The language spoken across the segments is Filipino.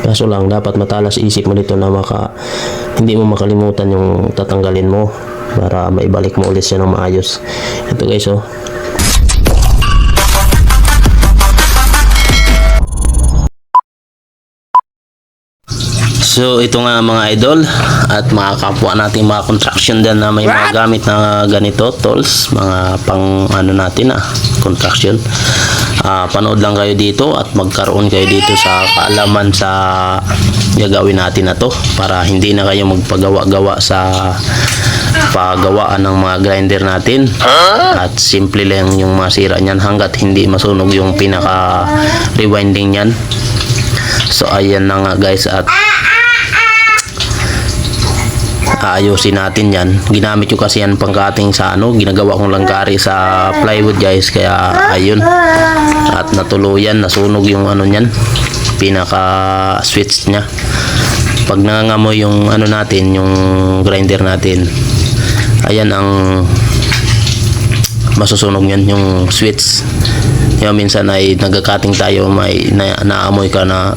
Kaso lang, dapat matalas isip mo dito na maka, hindi mo makalimutan yung tatanggalin mo para maibalik mo ulit siya ng maayos. Ito guys, oh. So ito nga mga idol at mga kapwa nating mga construction din na may mga gamit na ganito tools, mga pang ano natin ah, construction. Ah, panood lang kayo dito at magkaroon kayo dito sa kaalaman sa gagawin natin na to para hindi na kayo magpagawa-gawa sa paggawaan ng mga grinder natin at simple lang yung masira niyan hanggat hindi masunog yung pinaka rewinding niyan. So ayan na nga guys at aayusin natin yan. Ginamit ko kasi yan pangkating sa ano, ginagawa kong langkari sa plywood guys. Kaya ayun. At natuluyan, nasunog yung ano niyan. Pinaka switch niya. Pag nangangamoy yung ano natin, yung grinder natin. Ayan ang masusunog yan, yung switch. Yung minsan ay nagkakating tayo, may na, naamoy ka na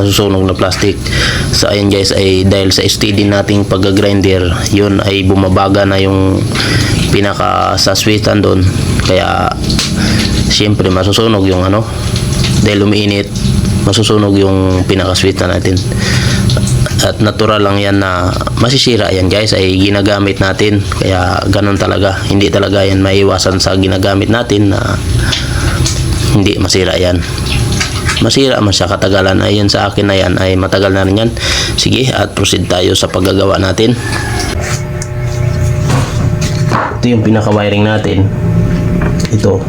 nasusunog na plastic. So ayun guys ay dahil sa steady nating pag-grinder, yun ay bumabaga na yung pinaka sa switchan doon. Kaya siyempre masusunog yung ano dahil umiinit masusunog yung pinaka switch natin at natural lang yan na masisira yan guys ay ginagamit natin kaya ganun talaga hindi talaga yan maiwasan sa ginagamit natin na hindi masira yan masira man siya katagalan ay yan sa akin na yan ay matagal na rin yan. Sige at proceed tayo sa paggagawa natin. Ito yung pinaka wiring natin. Ito.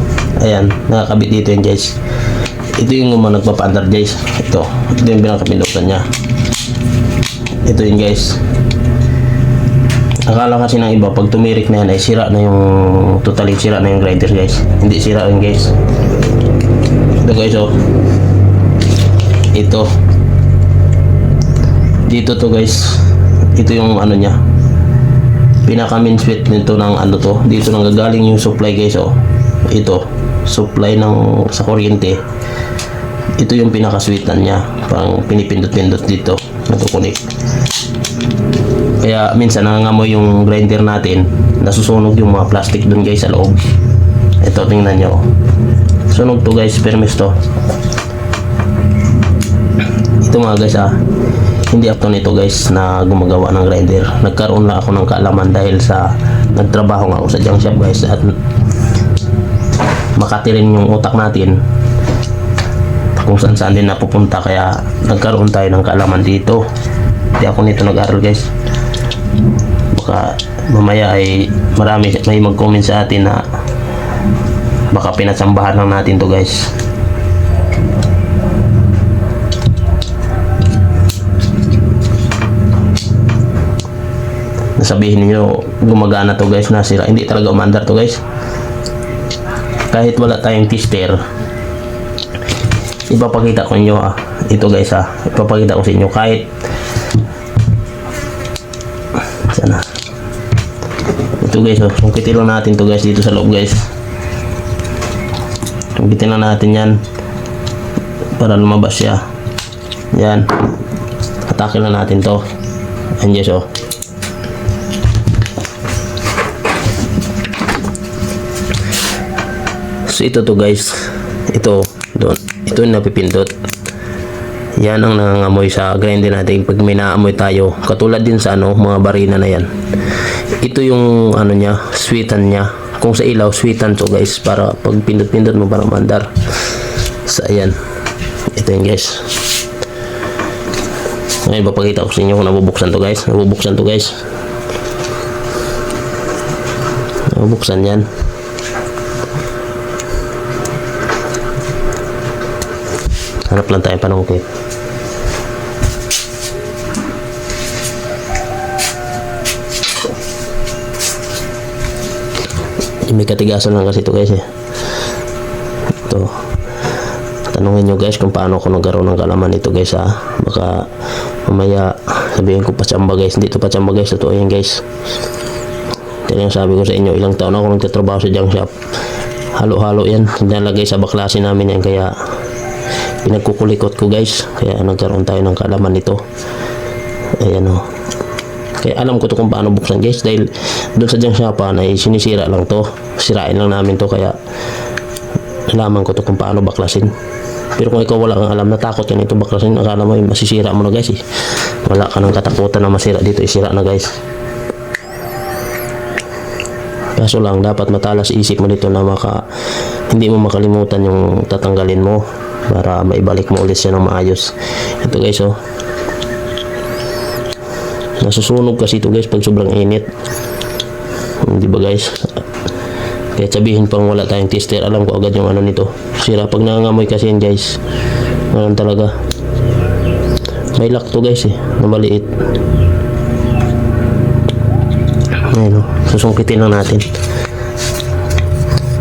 Ayan nakakabit dito yan guys. Ito yung mga nagpapandar guys. Ito. Ito yung pinakapindutan niya. Ito yun guys. Akala kasi ng iba pag tumirik na yan ay sira na yung totally sira na yung grinder guys. Hindi sira yun guys. Ito guys oh ito. Dito to guys. Ito yung ano niya. Pinaka main switch nito ng ano to. Dito nang gagaling yung supply guys oh. Ito. Supply ng sa kuryente. Ito yung pinaka switchan niya. Pang pinipindot-pindot dito. Natukunik kaya minsan nangangamoy yung grinder natin. Nasusunog yung mga plastic dun guys sa loob. Ito tingnan nyo sunog to guys. Permis to ito mga guys ah. Hindi ako nito guys na gumagawa ng grinder. Nagkaroon lang ako ng kaalaman dahil sa nagtrabaho nga ako sa junk shop guys at makatirin yung utak natin kung saan saan din napupunta. Kaya nagkaroon tayo ng kaalaman dito. Hindi ako nito nag-aral guys. Baka mamaya ay marami may mag-comment sa atin na baka pinatsambahan lang natin to guys nasabihin niyo gumagana to guys nasira. Hindi talaga umandar to guys. Kahit wala tayong tester ipapakita ko inyo ah. Ito guys ah. Ipapakita ko sa inyo. Kahit sana. Ito guys oh. Sungkitin lang natin to guys dito sa loob guys. Sungkitin lang natin yan para lumabas siya. Yan. Atake lang natin to. Yan guys oh Ito to guys. Ito doon. Ito yung napipindot. Yan ang nangangamoy sa grinder natin pag may naamoy tayo. Katulad din sa ano, mga barina na yan. Ito yung ano niya, sweetan niya. Kung sa ilaw, sweetan to guys para pag pindot-pindot mo parang mandar. So ayan. Ito yung guys. Ngayon papakita ko sa inyo kung nabubuksan to guys. Nabubuksan to guys. Nabubuksan yan. Hanap lang tayo panungkit. May katigasan lang kasi ito guys eh. Ito. Tanungin nyo guys kung paano ako nagkaroon ng kalaman ito guys ha. Baka mamaya sabihin ko pachamba guys. Hindi ito pachamba guys. Totoo yan guys. Ito yung sabi ko sa inyo. Ilang taon ako nagtatrabaho sa junk shop. Halo-halo yan. Nalagay sa baklase namin yan kaya pinagkukulikot ko guys. Kaya nagkaroon tayo ng kaalaman nito. Ayan o kaya alam ko to kung paano buksan guys. Dahil doon sa junk shopan ay sinisira lang to. Sirain lang namin to kaya nalaman ko to kung paano baklasin. Pero kung ikaw wala kang alam natakot yan ito baklasin. Akala mo yung masisira mo na guys eh. wala ka ng katakutan na masira dito isira na guys. Kaso lang dapat matalas isip mo dito na maka hindi mo makalimutan yung tatanggalin mo para maibalik mo ulit siya ng maayos. Ito guys oh. Nasusunog kasi ito guys pag sobrang init. Di ba guys? Kaya sabihin pang wala tayong tester alam ko agad yung ano nito. Sira pag nangangamoy kasi yan guys. Ganun talaga. May lock to guys eh. Na maliit. Ayun o susungkitin lang natin.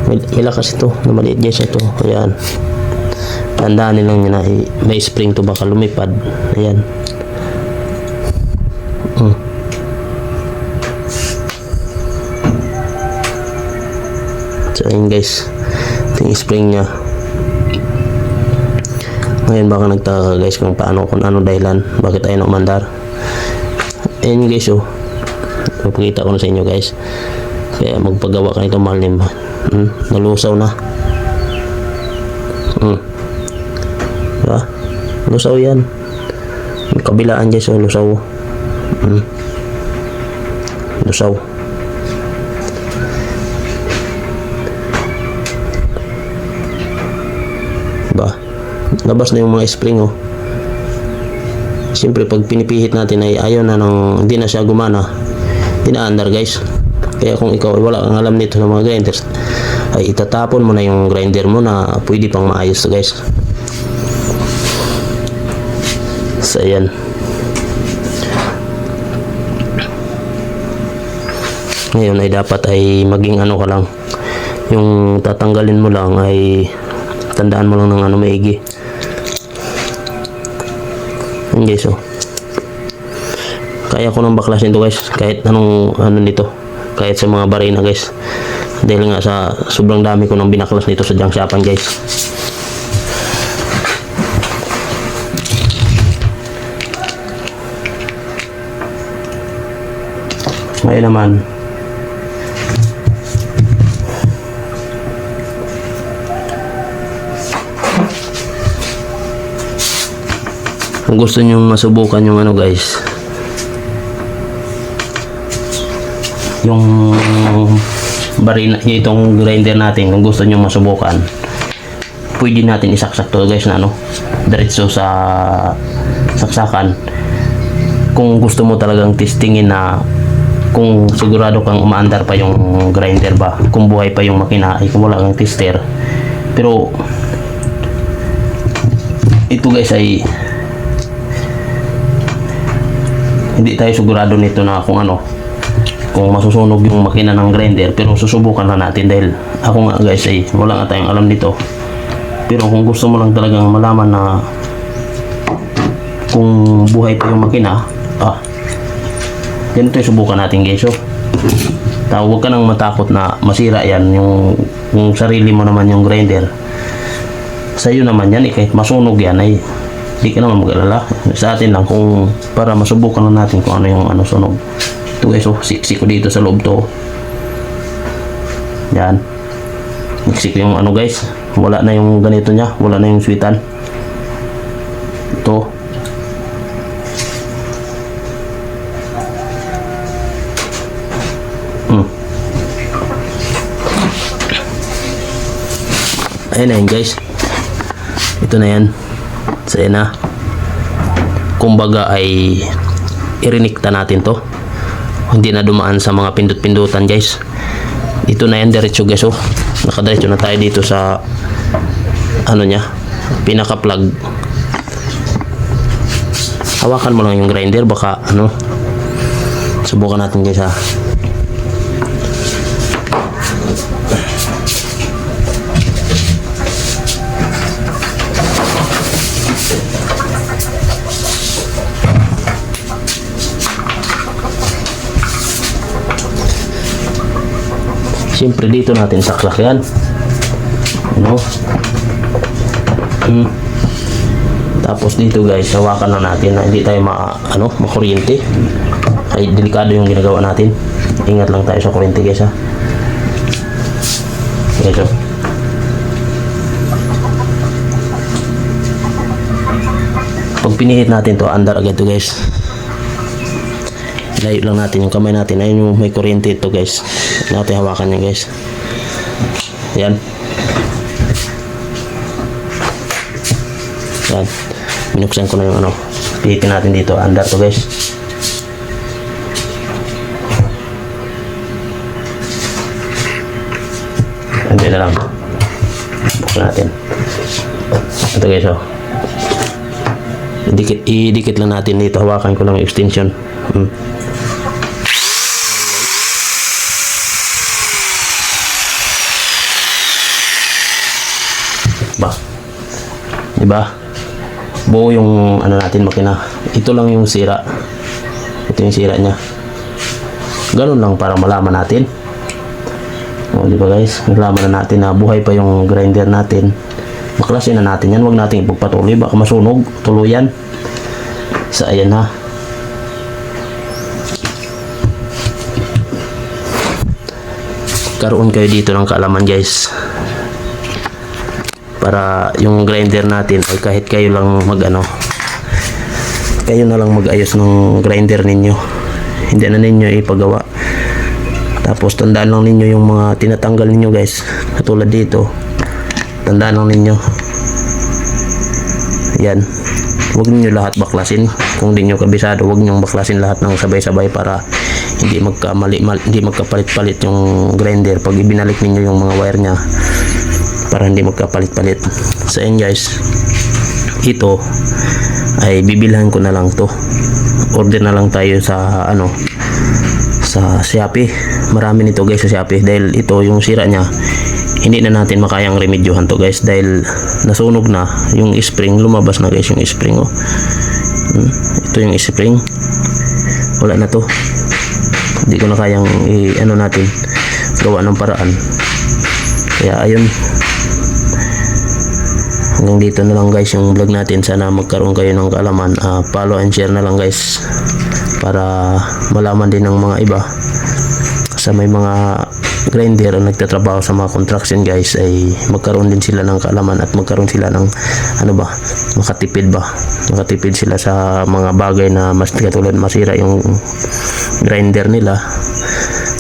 May, may lakas ito. Na maliit guys ito. Ayan tandaanin lang nyo na may spring to baka lumipad ayan Hmm. So ayun guys, ito yung spring niya. Ngayon baka nagtaka ka guys kung paano, kung ano dahilan, bakit ayaw na umandar. Ayun guys oh, papakita ko na sa inyo guys. Kaya magpagawa ka nito mahal nima. Hmm, nalusaw na. Hmm. Diba? Lusaw yan. Yung kabilaan guys oh, lusaw. Hmm. Lusaw. Ba? Labas na yung mga spring oh. Siyempre pag pinipihit natin ay ayaw na nang hindi na siya gumana. Tinaandar guys. Kaya kung ikaw ay wala kang alam nito ng mga grinders ay itatapon mo na yung grinder mo na pwede pang maayos guys. So ayan. Ngayon ay dapat ay maging ano ka lang. Yung tatanggalin mo lang ay tandaan mo lang ng ano maigi. Guys oh. Kaya ko nang baklasin to guys kahit anong ano nito. Kahit sa mga barina guys. Dahil nga sa sobrang dami ko nang binaklas nito sa junk shopan guys. Ngayon naman, kung gusto nyo masubukan yung ano guys. Yung barina itong grinder natin kung gusto nyo masubukan pwede natin isaksak to guys na ano diretso sa saksakan. Kung gusto mo talagang testingin na kung sigurado kang umaandar pa yung grinder ba kung buhay pa yung makina ay kung wala kang tester. Pero ito guys ay hindi tayo sigurado nito na kung ano kung masusunog yung makina ng grinder pero susubukan na natin dahil ako nga guys ay wala nga tayong alam nito. Pero kung gusto mo lang talagang malaman na kung buhay pa yung makina ah ganito yung subukan natin guys oh. Tawag huwag ka nang matakot na masira yan yung, yung sarili mo naman yung grinder. Sa iyo naman yan eh, kahit masunog yan ay di ka naman mag-alala. Sa atin lang kung para masubukan lang natin kung ano yung ano sunog. Ito guys oh siksi ko dito sa loob to. Yan. Siksi ko yung ano guys. Wala na yung ganito nya wala na yung sweetan ito ayun na yun guys. Ito na yan. So yan na. Kumbaga ay irinikta natin to. Hindi na dumaan sa mga pindot-pindutan guys. Ito na yan diretso guys oh. Nakadiretso na tayo dito sa ano nya pinaka plug hawakan mo lang yung grinder baka ano subukan natin guys ha Siyempre dito natin saklak yan. Ano? Hmm. Tapos dito guys, hawakan lang natin na hindi tayo ma, ano, makuryente. Ay, delikado yung ginagawa natin. Ingat lang tayo sa kuryente guys ha. Guys. Pag pinihit natin to, andar agad to guys. Layo lang natin yung kamay natin. Ayun yung may kuryente ito guys. Natin hawakan niya guys. Yan. Yan. Binuksan ko na yung ano. Pihitin natin dito. Andar to guys. Hindi na lang. Buksan natin. Ito guys oh. Idikit, idikit lang natin dito. Hawakan ko lang yung extension. Hmm. Diba? Buo yung ano natin makina. Ito lang yung sira. Ito yung sira niya. Ganun lang para malaman natin. O, di ba guys? Nalaman na natin na buhay pa yung grinder natin. Baklasin na natin yan. Huwag natin ipagpatuloy. Baka masunog. Tuluyan. Sa ayan na. Karoon kayo dito ng kaalaman guys. Para yung grinder natin ay kahit kayo lang mag ano. Kayo na lang mag-ayos ng grinder ninyo. Hindi na ninyo ipagawa. Tapos tandaan lang ninyo yung mga tinatanggal ninyo guys. Katulad dito. Tandaan lang ninyo. Yan. Huwag niyo lahat baklasin. Kung di nyo kabisado, huwag niyo baklasin lahat ng sabay-sabay para hindi magkamali mal, hindi magkapalit-palit yung grinder pag ibinalik ninyo yung mga wire niya para hindi magkapalit-palit. So guys. Ito ay bibilhan ko na lang to. Order na lang tayo sa ano sa Shopee. Marami nito guys sa Shopee dahil ito yung sira niya. Hindi na natin makayang remedyohan to guys dahil nasunog na yung spring lumabas na guys yung spring oh. Hmm, Ito yung spring. Wala na to. Hindi ko na kayang i ano natin gawa ng paraan. Kaya ayun. Hanggang dito na lang guys yung vlog natin. Sana magkaroon kayo ng kaalaman. Ah, follow and share na lang guys para malaman din ng mga iba sa may mga grinder ang nagtatrabaho sa mga construction guys ay magkaroon din sila ng kaalaman at magkaroon sila ng ano ba makatipid ba makatipid sila sa mga bagay na mas katulad masira yung grinder nila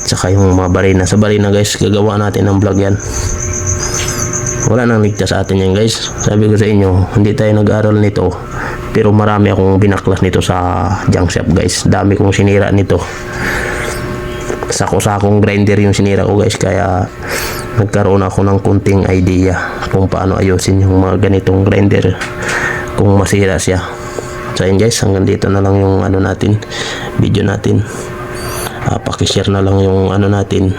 tsaka yung mga barina sa barina guys gagawa natin ng vlog yan wala nang ligtas sa atin yan guys. Sabi ko sa inyo hindi tayo nag-aral nito pero marami akong binaklas nito sa junk shop guys. Dami kong sinira nito. Sako-sakong grinder yung sinira ko guys kaya nagkaroon ako ng kunting idea kung paano ayusin yung mga ganitong grinder kung masira siya. So yun guys hanggang dito na lang yung ano natin video natin. Uh, pakishare na lang yung ano natin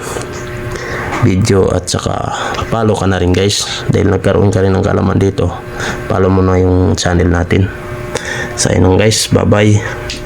video at saka follow ka na rin guys. Dahil nagkaroon ka rin ng kalaman dito. Follow mo na yung channel natin. Sa inong guys. Bye bye